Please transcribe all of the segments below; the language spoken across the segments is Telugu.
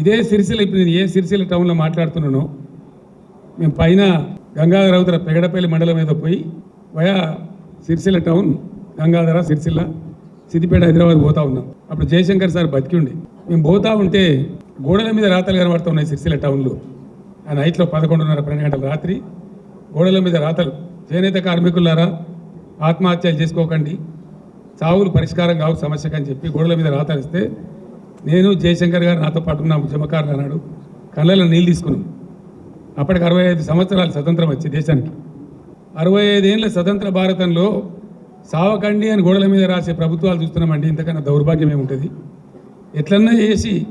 ఇదే సిరిసిల్ల ఇప్పుడు నేను ఏ సిరిసిల్ల టౌన్లో మాట్లాడుతున్నానో మేము పైన గంగాధర అవతల పెగడపల్లి మండలం మీద పోయి వయా సిరిసిల్ల టౌన్ గంగాధర సిరిసిల్ల సిద్దిపేట హైదరాబాద్ పోతా ఉన్నాం. అప్పుడు జయశంకర్ సార్ బతికి ఉండి మేము పోతా ఉంటే గోడల మీద రాతలు కనబడుతున్నాయి సిరిసిల్ల టౌన్లో. ఆ నైట్లో పదకొండున్నర పన్నెండు గంటల రాత్రి గోడల మీద రాతలు. చేనేత కార్మికులారా ఆత్మహత్యలు చేసుకోకండి. చావులు పరిష్కారం కావు సమస్య కానీ చెప్పి గోడల మీద రాతలు ఇస్తే నేను జయశంకర్ గారు నాతో పాటు ఉన్న ఉద్యమకారులు అన్నాడు కళ్ళలో నీళ్ళు తీసుకున్నాం. అప్పటికి అరవై ఐదు సంవత్సరాలు స్వతంత్రం వచ్చి దేశానికి. అరవై ఐదేళ్ళ స్వతంత్ర భారతంలో సావకండి అని గోడల మీద రాసే ప్రభుత్వాలు చూస్తున్నామండి ఇంతకన్నా దౌర్భాగ్యం ఏముంటుంది? ఎట్లన్నా చేసి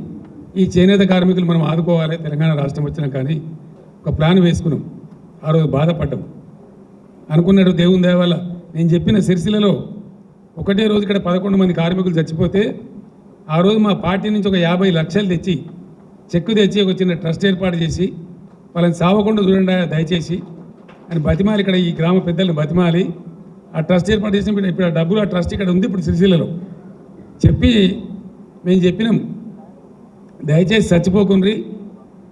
ఈ చేనేత కార్మికులు మనం ఆదుకోవాలి తెలంగాణ రాష్ట్రం వచ్చినా కానీ ఒక ప్లాన్ వేసుకున్నాం. ఆ రోజు బాధపడ్డాం. అనుకున్నాడు దేవుని దయ వల్ల. నేను చెప్పిన సిరిసిలలో ఒకటే రోజు ఇక్కడ పదకొండు మంది కార్మికులు చచ్చిపోతే ఆ రోజు మా పార్టీ నుంచి ఒక యాభై లక్షలు తెచ్చి చెక్కు తెచ్చి ఒక చిన్న ట్రస్ట్ ఏర్పాటు చేసి వాళ్ళని సావకుండా చూడండి దయచేసి అని బతిమాలి ఇక్కడ ఈ గ్రామ పెద్దలను బతిమాలి. ఆ ట్రస్ట్ ఏర్పాటు చేసిన ఇప్పుడు ఆ డబ్బులు ఆ ట్రస్ట్ ఇక్కడ ఉంది ఇప్పుడు సిరిసిల్లలో. చెప్పి మేము చెప్పినాం. దయచేసి చచ్చిపోకుండ్రి.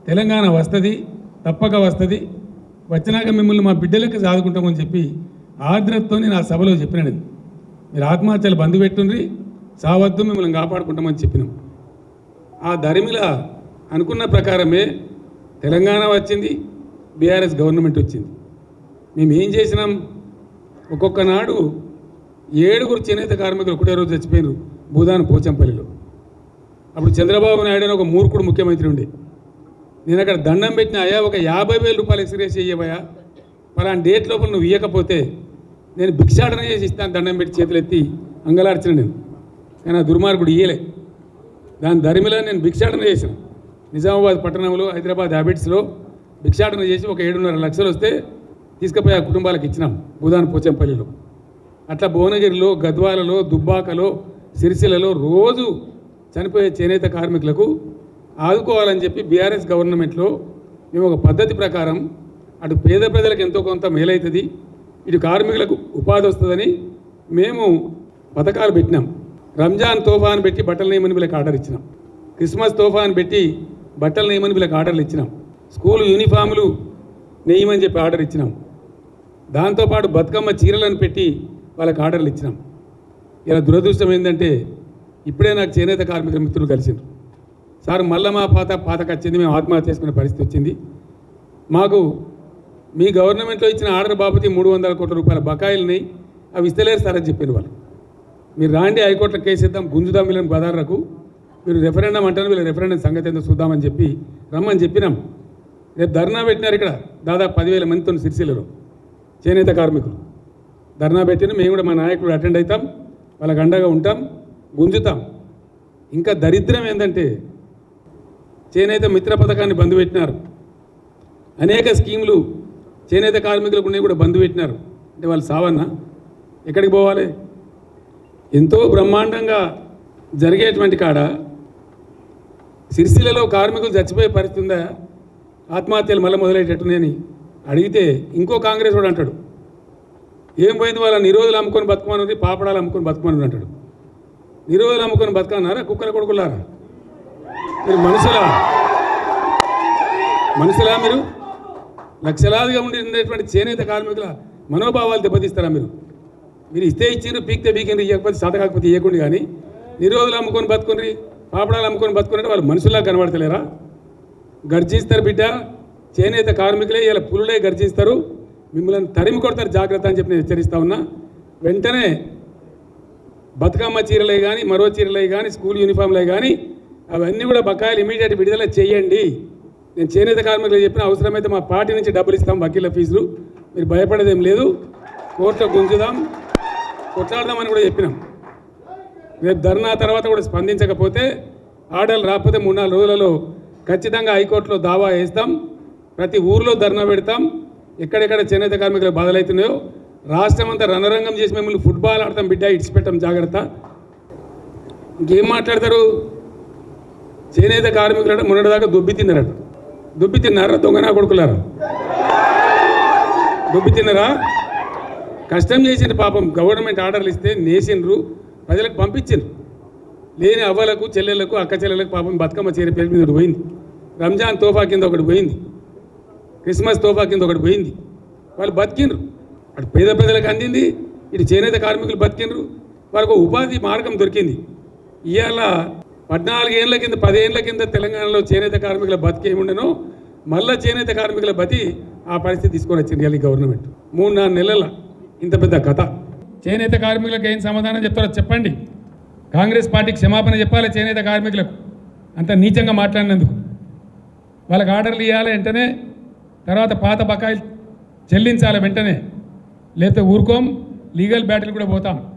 తెలంగాణ వస్తుంది తప్పక వస్తుంది. వచ్చినాక మిమ్మల్ని మా బిడ్డలకి సాదుకుంటామని చెప్పి ఆర్ద్రతతో నేను ఆ సభలో చెప్పినాను. మీరు ఆత్మహత్యలు బంధు పెట్టుండ్రి. సావద్దు మిమ్మల్ని కాపాడుకుంటామని చెప్పినాం. ఆ ధరిమిల అనుకున్న ప్రకారమే తెలంగాణ వచ్చింది బీఆర్ఎస్ గవర్నమెంట్ వచ్చింది. మేము ఏం చేసినాం? ఒక్కొక్క నాడు ఏడుగురు చేనేత కార్మికులు ఒకటే రోజు చచ్చిపోయినారు భూదాన్ పోచంపల్లిలో. అప్పుడు చంద్రబాబు నాయుడు అని ఒక మూర్ఖుడు ముఖ్యమంత్రి ఉండే. నేను అక్కడ దండం పెట్టిన అయ్యా ఒక యాభై వేల రూపాయలు ఎక్స్రేస్ చేయబోయా పలానా డేట్ లోపల నువ్వు ఇవ్వకపోతే నేను భిక్షాటన చేసి ఇస్తాను దండం పెట్టి చేతులు ఎత్తి అంగలార్చిన నేను. కానీ ఆ దుర్మార్గుడు ఇయ్యలే. దాని ధరిమిలో నేను భిక్షాటన చేసిన. నిజామాబాద్ పట్టణంలో హైదరాబాద్ హ్యాబిట్స్లో భిక్షాటన చేసి ఒక ఏడున్నర లక్షలు వస్తే తీసుకుపోయి ఆ కుటుంబాలకు ఇచ్చినాం భూదాన్ పోచంపల్లిలో. అట్లా భువనగిరిలో గద్వాలలో దుబ్బాకలో సిరిసిలలో రోజు చనిపోయే చేనేత కార్మికులకు ఆదుకోవాలని చెప్పి బీఆర్ఎస్ గవర్నమెంట్లో మేము ఒక పద్ధతి ప్రకారం అటు పేద ప్రజలకు ఎంతో కొంత మేలవుతుంది ఇటు కార్మికులకు ఉపాధి వస్తుందని మేము పథకాలు పెట్టినాం. రంజాన్ తోఫా పెట్టి బట్టలు నేయమని వీళ్ళకి ఆర్డర్ ఇచ్చినాం. క్రిస్మస్ తోఫా పెట్టి బట్టలు నేయమని వీళ్ళకి ఆర్డర్లు ఇచ్చినాం. స్కూల్ యూనిఫాములు నేయమని చెప్పి ఆర్డర్ ఇచ్చినాం. దాంతోపాటు బతుకమ్మ చీరలను పెట్టి వాళ్ళకి ఆర్డర్లు ఇచ్చినాం. ఇలా దురదృష్టం ఏంటంటే ఇప్పుడే నాకు చేనేత కార్మిక మిత్రులు కలిసిండ్రు. సార్ మళ్ళా మా పాత పాతకు వచ్చింది మేము ఆత్మహత్య చేసుకునే పరిస్థితి వచ్చింది. మాకు మీ గవర్నమెంట్లో ఇచ్చిన ఆర్డర్ బాబతి మూడు వందల కోట్ల రూపాయల బకాయిలున్నాయి. అవి ఇస్తలేరు సార్ అని చెప్పిన వాళ్ళు. మీరు రాండి హైకోర్టులో కేసు ఇద్దాం గుంజుదాం వీళ్ళని బదారకు మీరు రెఫరెండం అంటారు మీరు రెఫరెండం సంగతి ఏందో చూద్దామని చెప్పి రమ్మని చెప్పినాం. రేపు ధర్నా పెట్టినారు ఇక్కడ దాదాపు పదివేల మందితో సిరిసిల్లలో చేనేత కార్మికులు. ధర్నా పెట్టిన మేము కూడా మా నాయకుడు అటెండ్ అవుతాం వాళ్ళకి అండగా ఉంటాం గుంజుతాం. ఇంకా దరిద్రం ఏంటంటే చేనేత మిత్ర పథకాన్ని బంద్ పెట్టినారు. అనేక స్కీములు చేనేత కార్మికులకు ఉన్నాయి కూడా బంద్ పెట్టినారు. అంటే వాళ్ళు సావన్నా? ఎక్కడికి పోవాలి? ఎంతో బ్రహ్మాండంగా జరిగేటువంటి కాడ సిరిసిల్లలో కార్మికులు చచ్చిపోయే పరిస్థితి ఉందా? ఆత్మహత్యలు మళ్ళీ మొదలయ్యేటట్టునని అడిగితే ఇంకో కాంగ్రెస్ వాడు అంటాడు. ఏం పోయింది వాళ్ళ నిరోధులు అమ్ముకొని బతుకమని పాపడాలు అమ్ముకొని బతుకమని అంటాడు. నిరోధులు అమ్ముకొని బతకన్నారా? కుక్కల కొడుకులారా? మీరు మనుషులా? మనుషులా మీరు? లక్షలాదిగా ఉండి ఉండేటువంటి చేనేత కార్మికుల మనోభావాలు దెబ్బతీస్తారా మీరు? మీరు ఇస్తే ఇచ్చిండ్రు పీక్తే పీకిండ్రు ఇవ్వకపోతే సతకాకపోతే కాకపోతే ఇవ్వకుండా కానీ నిరోధులు అమ్ముకొని బతుకుని పాపడాలు అమ్ముకొని బతుకుని వాళ్ళు మనుషుల్లా కనబడతలేరా? గర్జిస్తారు బిడ్డ చేనేత కార్మికులే ఇలా పులులే గర్జిస్తారు మిమ్మల్ని తరిమి కొడతారు జాగ్రత్త అని చెప్పి నేను హెచ్చరిస్తా ఉన్నా. వెంటనే బతుకమ్మ చీరలే కానీ మరో చీరలే కానీ స్కూల్ యూనిఫామ్లే కానీ అవన్నీ కూడా బకాయిలు ఇమీడియట్ విడుదల చేయండి. నేను చేనేత కార్మికులు చెప్పిన అవసరమైతే మా పార్టీ నుంచి డబ్బులు ఇస్తాం వకీల ఫీజులు. మీరు భయపడేదేం లేదు. కోర్టులో గుంజుదాం. కొట్లాడదామని కూడా చెప్పినాం. రేపు ధర్నా తర్వాత కూడా స్పందించకపోతే ఆర్డర్లు రాకపోతే మూడు నాలుగు రోజులలో ఖచ్చితంగా హైకోర్టులో దావా వేస్తాం. ప్రతి ఊర్లో ధర్నా పెడతాం. ఎక్కడెక్కడ చేనేత కార్మికులు బాధలవుతున్నాయో రాష్ట్రం అంతా రణరంగం చేసి మిమ్మల్ని ఫుట్బాల్ ఆడతాం బిడ్డ ఇడిచిపెట్టాం జాగ్రత్త. ఇంకేం మాట్లాడతారు? చేనేత కార్మికులు మొన్నటిదాకా దుబ్బి తిన్నారట. దుబ్బి తిన్నారా? దొంగనా కొడుకులారా? దుబ్బి తిన్నారా? కష్టం చేసిన పాపం. గవర్నమెంట్ ఆర్డర్లు ఇస్తే నేసిండ్రు ప్రజలకు పంపించిండ్రు. లేని అవ్వలకు చెల్లెలకు అక్క చెల్లెలకు పాపం బతుకమ్మ చీర పేరు మీద ఒకటి పోయింది. రంజాన్ తోఫా కింద ఒకటి పోయింది. క్రిస్మస్ తోఫా కింద ఒకటి పోయింది. వాళ్ళు బతికిండ్రు. అటు పేద ప్రజలకు అందింది ఇటు చేనేత కార్మికులు బతికిండ్రు. వాళ్ళకు ఒక ఉపాధి మార్గం దొరికింది. ఇవాళ పద్నాలుగేళ్ళ కింద పదేళ్ళ కింద తెలంగాణలో చేనేత కార్మికుల బతికి ఏముండనో మళ్ళా చేనేత కార్మికుల బతి ఆ పరిస్థితి తీసుకొని వచ్చింది గవర్నమెంట్. మూడు నాలుగు నెలల ఇంత పెద్ద కథ. చేనేత కార్మికులకు ఏం సమాధానం చెప్తారో చెప్పండి. కాంగ్రెస్ పార్టీకి క్షమాపణ చెప్పాలి చేనేత కార్మికులకు. అంత నీచంగా మాట్లాడినందుకు. వాళ్ళకి ఆర్డర్లు ఇవ్వాలి వెంటనే తర్వాత పాత బకాయిలు చెల్లించాలి వెంటనే. లేకపోతే ఊరుకోం లీగల్ బ్యాటిల్ కూడా పోతాం.